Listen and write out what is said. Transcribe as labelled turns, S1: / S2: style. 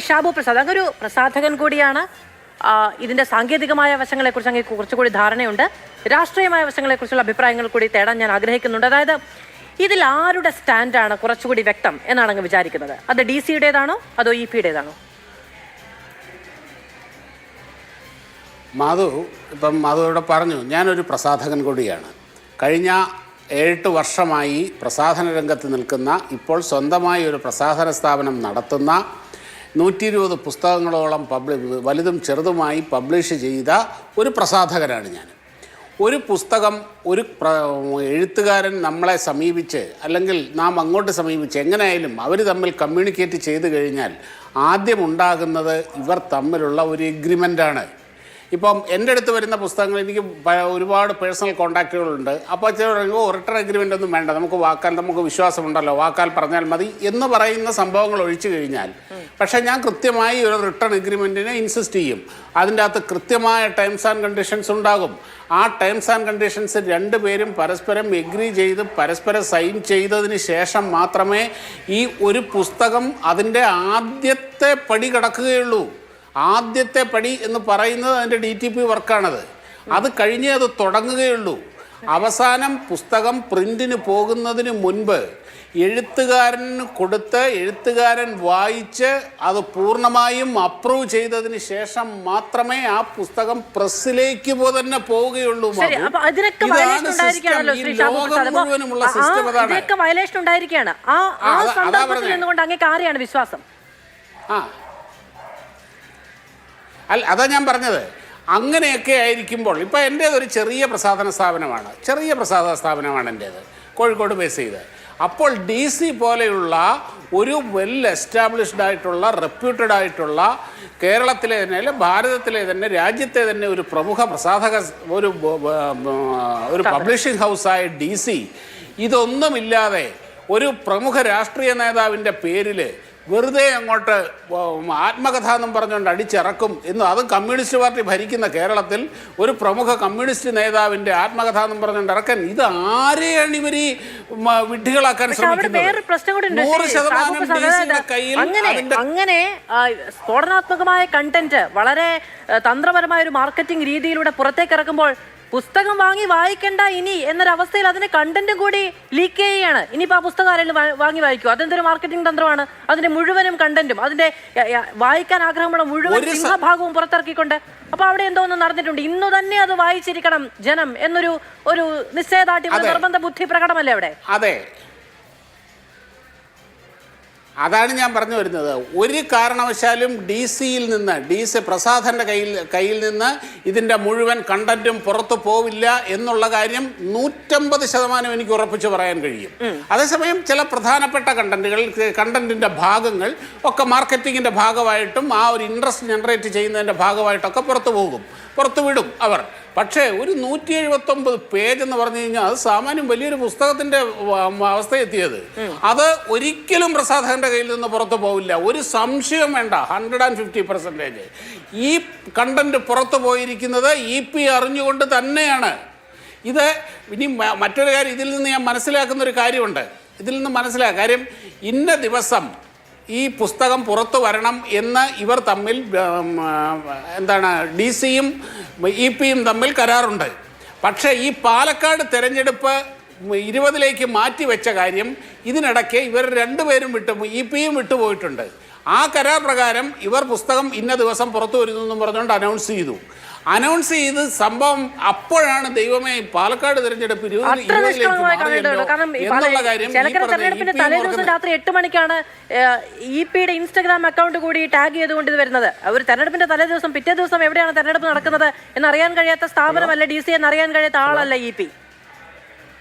S1: ഷാബു പ്രസാദ്. ഒരു പ്രസാധകൻ കൂടിയാണ്. ഇതിന്റെ സാങ്കേതികമായ വശങ്ങളെക്കുറിച്ച് അങ്ങ് കുറച്ചുകൂടി ധാരണയുണ്ട്. രാഷ്ട്രീയമായ വശങ്ങളെക്കുറിച്ചുള്ള അഭിപ്രായങ്ങൾ കൂടി തേടാൻ ഞാൻ ആഗ്രഹിക്കുന്നുണ്ട്. അതായത് ഇതിൽ ആരുടെ സ്റ്റാൻഡാണ് കുറച്ചുകൂടി വ്യക്തം എന്നാണ് അങ്ങ് വിചാരിക്കുന്നത്. അത് ഡി സിയുടേതാണോ? അതോ ഇ പിയുടേതാണോ?
S2: മാധു ഇപ്പം മാധു ഇവിടെ പറഞ്ഞു ഞാനൊരു പ്രസാധകൻ കൂടിയാണ്. കഴിഞ്ഞ ഏഴെട്ട് വർഷമായി പ്രസാധന രംഗത്ത് നിൽക്കുന്ന ഇപ്പോൾ സ്വന്തമായി ഒരു പ്രസാധന സ്ഥാപനം നടത്തുന്ന നൂറ്റി ഇരുപത് പുസ്തകങ്ങളോളം പബ്ലി വലുതും ചെറുതുമായി പബ്ലിഷ് ചെയ്ത ഒരു പ്രസാധകനാണ് ഞാൻ. ഒരു പുസ്തകം ഒരു എഴുത്തുകാരൻ നമ്മളെ സമീപിച്ച് അല്ലെങ്കിൽ നാം അങ്ങോട്ട് സമീപിച്ച് എങ്ങനെയായാലും അവർ തമ്മിൽ കമ്മ്യൂണിക്കേറ്റ് ചെയ്തു കഴിഞ്ഞാൽ ആദ്യമുണ്ടാകുന്നത് ഇവർ തമ്മിലുള്ള ഒരു എഗ്രിമെന്റാണ് ഇപ്പം എന്റെ അടുത്ത് വരുന്ന പുസ്തകങ്ങൾ എനിക്ക് ഒരുപാട് പേഴ്സണൽ കോൺടാക്റ്റുകളുണ്ട്. അപ്പോൾ ചില പറയുമ്പോൾ റിട്ടേൺ അഗ്രിമെന്റ് ഒന്നും വേണ്ട. നമുക്ക് വാക്കാൽ നമുക്ക് വിശ്വാസമുണ്ടല്ലോ. വാക്കാൽ പറഞ്ഞാൽ മതി. എന്ന് പറയുന്ന സംഭവങ്ങൾ ഒഴിച്ചു കഴിഞ്ഞാൽ പക്ഷേ ഞാൻ കൃത്യമായി ഒരു റിട്ടേൺ അഗ്രിമെന്റിനെ ഇൻസിസ്റ്റ് ചെയ്യും. അതിന്റെ അകത്ത് കൃത്യമായ ടേംസ് ആൻഡ് കണ്ടീഷൻസ് ഉണ്ടാകും. ആ ടേംസ് ആൻഡ് കണ്ടീഷൻസ് രണ്ടുപേരും പരസ്പരം എഗ്രി ചെയ്ത് പരസ്പരം സൈൻ ചെയ്തതിന് ശേഷം മാത്രമേ ഈ ഒരു പുസ്തകം അതിന്റെ ആദ്യത്തെ പടി കടക്കുകയുള്ളൂ. ആദ്യത്തെ പടി എന്ന് പറയുന്നത് അതിന്റെ ഡി ടി പി വർക്കാണത്. അത് കഴിഞ്ഞേ അത് തുടങ്ങുകയുള്ളൂ. അവസാനം പുസ്തകം പ്രിന്റിന് പോകുന്നതിന് മുൻപ് എഴുത്തുകാരന് കൊടുത്ത് എഴുത്തുകാരൻ വായിച്ച് അത് പൂർണമായും അപ്രൂവ് ചെയ്തതിന് ശേഷം മാത്രമേ ആ പുസ്തകം പ്രസ്സിലേക്ക് തന്നെ പോവുകയുള്ളൂ
S1: ഇതിനൊക്കെ വയലേഷൻ ഉണ്ടായിരിക്കുകയാണ്. ആ ആ
S2: ആ, അതാ- അതാ
S1: സന്ദർഭത്തിൽ നിന്നുകൊണ്ട് അങ്ങേക്ക് ആരെയാണ് വിശ്വാസം?
S2: ആ അല്ല അതാ ഞാൻ പറഞ്ഞത്. അങ്ങനെയൊക്കെ ആയിരിക്കുമ്പോൾ ഇപ്പോൾ എന്റേത് ഒരു ചെറിയ പ്രസാധന സ്ഥാപനമാണ്. ചെറിയ പ്രസാധന സ്ഥാപനമാണ് എന്റേത് കോഴിക്കോട് ബേസ് ചെയ്ത്. അപ്പോൾ ഡി സി പോലെയുള്ള ഒരു വെൽ എസ്റ്റാബ്ലിഷ്ഡ് ആയിട്ടുള്ള റെപ്യൂട്ടഡ് ആയിട്ടുള്ള കേരളത്തിലെ തന്നെ അല്ലെങ്കിൽ ഭാരതത്തിലെ തന്നെ രാജ്യത്തെ തന്നെ ഒരു പ്രമുഖ പ്രസാധക ഒരു ഒരു പബ്ലിഷിംഗ് ഹൗസായ ഡി സി ഇതൊന്നുമില്ലാതെ ഒരു പ്രമുഖ രാഷ്ട്രീയ നേതാവിന്റെ പേരിൽ വെറുതെ അങ്ങോട്ട് ആത്മകഥ എന്നും പറഞ്ഞുകൊണ്ട് അടിച്ചിറക്കും എന്നും അതും കമ്മ്യൂണിസ്റ്റ് പാർട്ടി ഭരിക്കുന്ന കേരളത്തിൽ ഒരു പ്രമുഖ കമ്മ്യൂണിസ്റ്റ് നേതാവിന്റെ ആത്മകഥ എന്നും പറഞ്ഞുകൊണ്ട് ഇറക്കാൻ ഇത് ആരെയാണ് ഇവർ ഈ വിഡ്ഢികളാക്കാൻ ശ്രമിക്കുന്നത്?
S1: അങ്ങനെ സ്ഫോടനാത്മകമായ കണ്ടന്റ് വളരെ തന്ത്രപരമായ ഒരു മാർക്കറ്റിംഗ് രീതിയിലൂടെ പുറത്തേക്ക് ഇറക്കുമ്പോൾ പുസ്തകം വാങ്ങി വായിക്കണ്ട ഇനി എന്നൊരവസ്ഥയിൽ അതിന്റെ കണ്ടന്റും കൂടി ലീക്ക് ചെയ്യുകയാണ്. ഇനിയിപ്പോൾ ആ പുസ്തകം ആരെങ്കിലും വാങ്ങി വായിക്കും അതെന്തൊരു മാർക്കറ്റിംഗ് തന്ത്രമാണ്? അതിന്റെ മുഴുവനും കണ്ടന്റും അതിന്റെ വായിക്കാൻ ആഗ്രഹമുള്ള മുഴുവൻ സിംഹഭാഗവും പുറത്തിറക്കിക്കൊണ്ട്. അപ്പൊ അവിടെ എന്തോ ഒന്ന് നടന്നിട്ടുണ്ട്. ഇന്നു തന്നെ അത് വായിച്ചിരിക്കണം ജനം എന്നൊരു ഒരു നിശ്ചയദാർഢ്യം നിർബന്ധ ബുദ്ധി പ്രകടമല്ലേ അവിടെ?
S2: അതെ. അതാണ് ഞാൻ പറഞ്ഞു വരുന്നത്. ഒരു കാരണവശാലും ഡി സിയിൽ നിന്ന് ഡി സി പ്രസാദന്റെ കയ്യിൽ കയ്യിൽ നിന്ന് ഇതിന്റെ മുഴുവൻ കണ്ടന്റും പുറത്തു പോവില്ല എന്നുള്ള കാര്യം നൂറ്റമ്പത് ശതമാനം എനിക്ക് ഉറപ്പിച്ച് പറയാൻ കഴിയും. അതേസമയം ചില പ്രധാനപ്പെട്ട കണ്ടന്റുകൾ കണ്ടന്റിന്റെ ഭാഗങ്ങൾ ഒക്കെ മാർക്കറ്റിങ്ങിന്റെ ഭാഗമായിട്ടും ആ ഒരു ഇൻട്രസ്റ്റ് ജനറേറ്റ് ചെയ്യുന്നതിന്റെ ഭാഗമായിട്ടൊക്കെ പുറത്തു പോകും. പുറത്തു വിടും അവർ. പക്ഷേ ഒരു നൂറ്റി എഴുപത്തൊമ്പത് പേജ് എന്ന് പറഞ്ഞു കഴിഞ്ഞാൽ അത് സാമാന്യം വലിയൊരു പുസ്തകത്തിന്റെ അവസ്ഥ എത്തിയത് അത് ഒരിക്കലും പ്രസാധകന്റെ കയ്യിൽ നിന്ന് പുറത്തു പോവില്ല. ഒരു സംശയം വേണ്ട. ഹൺഡ്രഡ് ആൻഡ് ഫിഫ്റ്റി പെർസെന്റേജ് ഈ കണ്ടന്റ് പുറത്തു പോയിരിക്കുന്നത് ഇ പി അറിഞ്ഞുകൊണ്ട് തന്നെയാണ്. ഇത് ഇനി മറ്റൊരു കാര്യം ഇതിൽ നിന്ന് ഞാൻ മനസ്സിലാക്കുന്ന ഒരു കാര്യമുണ്ട്. ഇതിൽ നിന്ന് മനസ്സിലാക്കുക കാര്യം ഇന്ന ദിവസം ഈ പുസ്തകം പുറത്തു വരണം എന്ന് ഇവർ തമ്മിൽ എന്താണ് ഡി സിയും ഇ പിയും തമ്മിൽ കരാറുണ്ട്. പക്ഷേ ഈ പാലക്കാട് തെരഞ്ഞെടുപ്പ് ഇരുപതിലേക്ക് മാറ്റി വെച്ച കാര്യം ഇതിനിടയ്ക്ക് ഇവർ രണ്ടുപേരും വിട്ടു ഇ പിയും വിട്ടുപോയിട്ടുണ്ട് ആ കരാർ പ്രകാരം ഇവർ പുസ്തകം ഇന്ന ദിവസം പുറത്തു വരുന്നെന്നും പറഞ്ഞുകൊണ്ട് അനൗൺസ് ചെയ്തു. അനൗൺസ് ചെയ്ത് സംഭവം അപ്പോഴാണ് ദൈവമേ പാലക്കാട് തെരഞ്ഞെടുപ്പ് എന്നുള്ള കാര്യം ഈ
S1: ചേലക്കര
S2: പറഞ്ഞ
S1: തെരഞ്ഞെടുപ്പിന്റെ
S2: ഇ പിയും
S1: തലേ ദിവസം
S2: ഓർക്കുന്നത്.
S1: രാത്രി എട്ട് മണിക്കാണ് ഇ പിയുടെ ഇൻസ്റ്റഗ്രാം അക്കൗണ്ട് കൂടി ടാഗ് ചെയ്തുകൊണ്ട് ഇത് വരുന്നത്. അവർ തെരഞ്ഞെടുപ്പിന്റെ തലേ ദിവസം പിറ്റേ ദിവസം എവിടെയാണ് തെരഞ്ഞെടുപ്പ് നടക്കുന്നത് എന്നറിയാൻ കഴിയാത്ത സ്ഥാപനമല്ല ഡി സി എന്നറിയാൻ കഴിയാത്ത ആളല്ല ഇ പി.